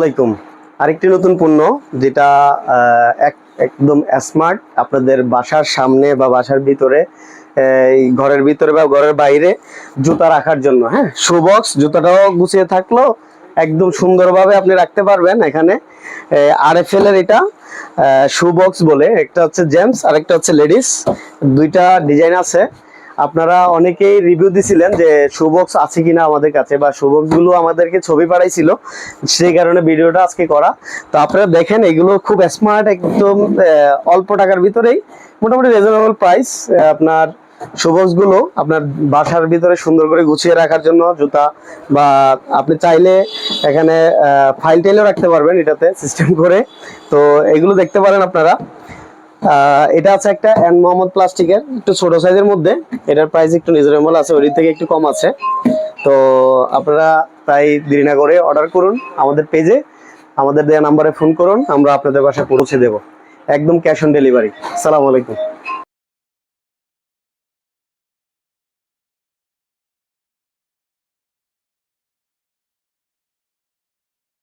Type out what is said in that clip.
আলাইকুম। আরেকটি নতুন পণ্য যেটা একদম স্মার্ট আপনাদের বাসার সামনে বা বাসার ভিতরে এই ঘরের ভিতরে বা ঘরের বাইরে জুতা রাখার জন্য হ্যাঁ? শু বক্স জুতাটাও গুছিয়ে থাকল, একদম সুন্দরভাবে আপনি রাখতে পারবেন এখানে। আর এফ এল এর এটা শু বক্স বলে, একটা হচ্ছে জেমস আর একটা হচ্ছে লেডিস দুইটা ডিজাইন আছে। আপনারা অনেকেই রিভিউ দিছিলেন যে শুবক্স আছে কিনা আমাদের কাছে বা শুবক্সগুলো আমাদেরকে ছবি পাঠাইছিল, সেই কারণে ভিডিওটা আজকে করা। তো আপনারা দেখেন, এগুলো খুব স্মার্ট একদম অল্প টাকার ভিতরেই, মোটামুটি রিজনেবল প্রাইস আপনারগুলো আপনার বাসার ভিতরে সুন্দর করে গুছিয়ে রাখার জন্য, জুতা বা আপনি চাইলে এখানে ফাইল টাইলও রাখতে পারবেন এটাতে সিস্টেম করে। তো এগুলো দেখতে পারেন আপনারা। এটা আছে একটা এন মোহাম্মদ প্লাস্টিকের, একটু ছোট সাইজের মধ্যে। এটার প্রাইস একটু রিজনেবল আছে ওই থেকে একটু কম আছে। তো আপনারা তাই দেরি না করে অর্ডার করুন আমাদের পেজে আমাদের দেওয়া নাম্বারে ফোন করুন, আমরা আপনাদের বাসায় পৌঁছে দেব। একদম ক্যাশ অন ডেলিভারি সালাম আলাইকুম।